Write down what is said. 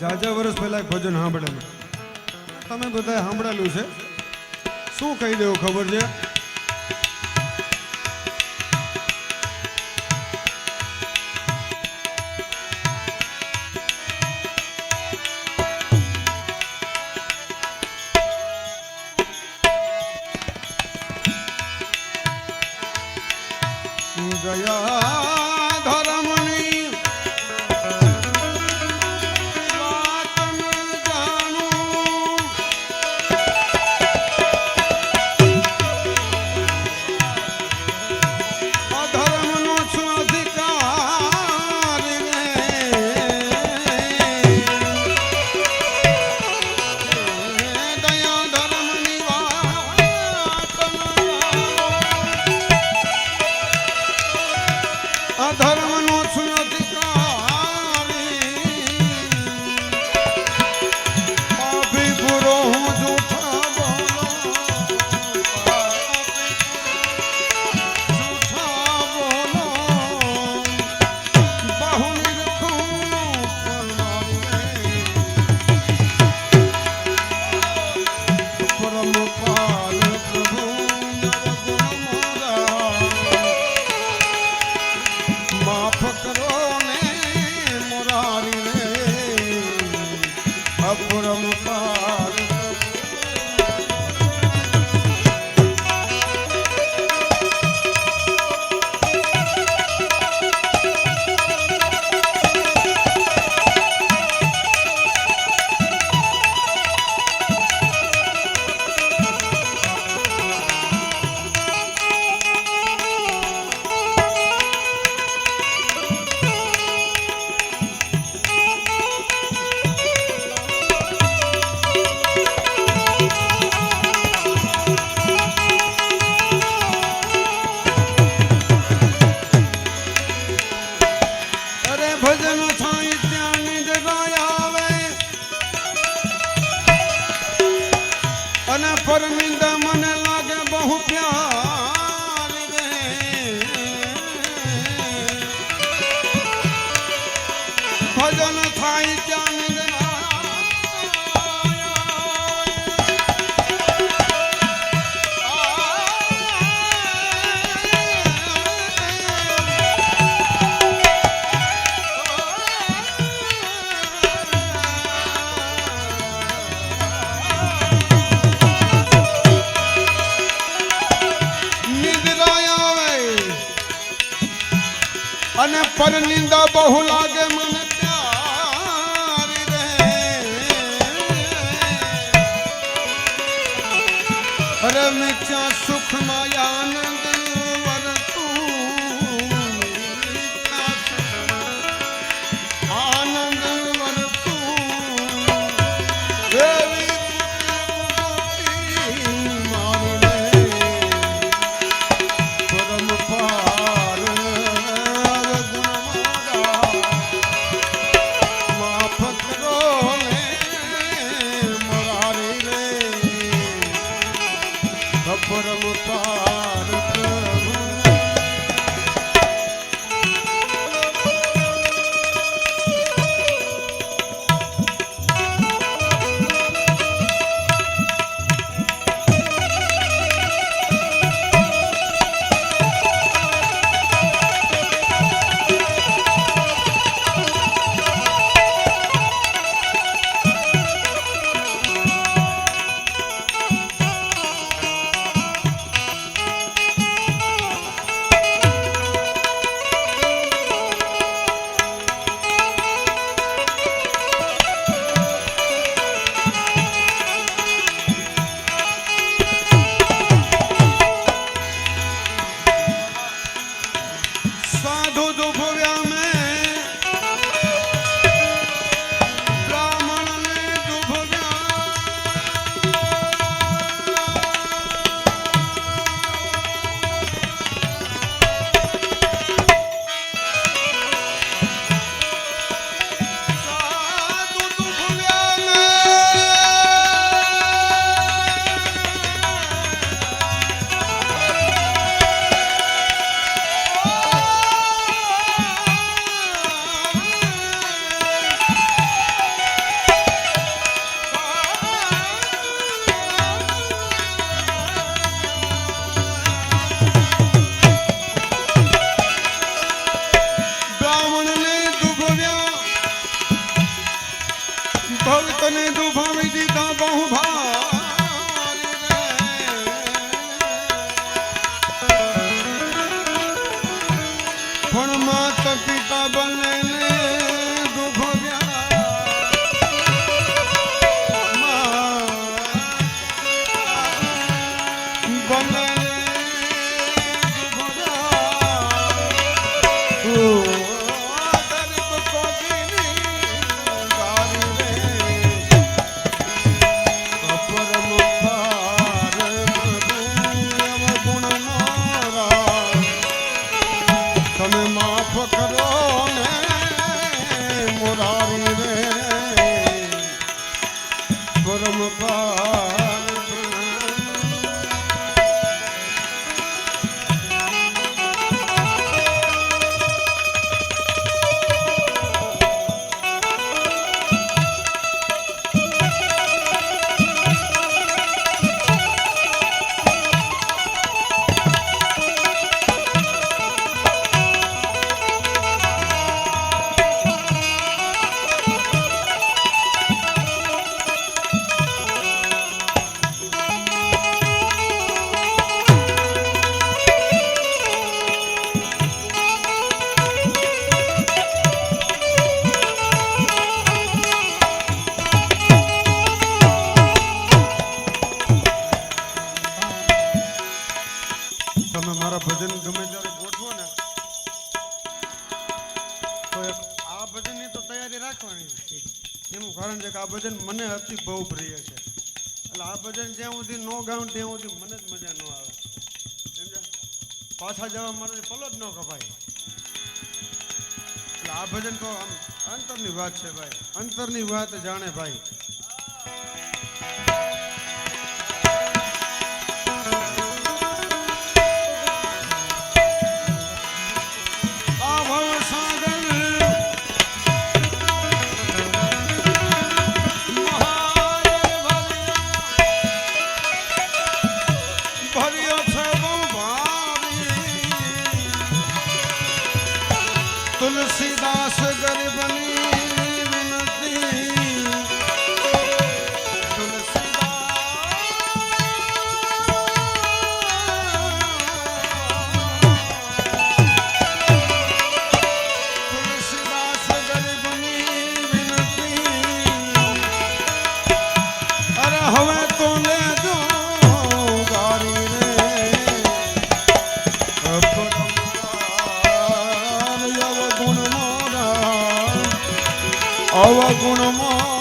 જાજા વર્ષ પહેલાં એક ભજન સાંભળેલું. તમે બધાએ સાંભળેલું છે. શું કહી દેવું ખબર છે? અને પરનિંદા બહુ લાગે મને અરે મેં ક્યાં સુખમાં ઠુફાવી દીધા બહુ ભાઈ તમે મારા ભજન ગમે ત્યારે ગોઠવો ને, તો આ ભજનની તો તૈયારી રાખવાની એનું કારણ છે કે આ ભજન મને અતિ બહુ પ્રિય છે. એટલે આ ભજન જ્યાં સુધી ન ગાઉં ત્યાં સુધી મને જ મજા ન આવે. પાછા જવા મારે પલો જ ન કપાય. એટલે આ ભજન તો આમ અંતરની વાત છે ભાઈ. અંતરની વાત જાણે ભાઈ. તુલસીદાસ ગરીબની અવગુણ મોરા અવગુણ મોરા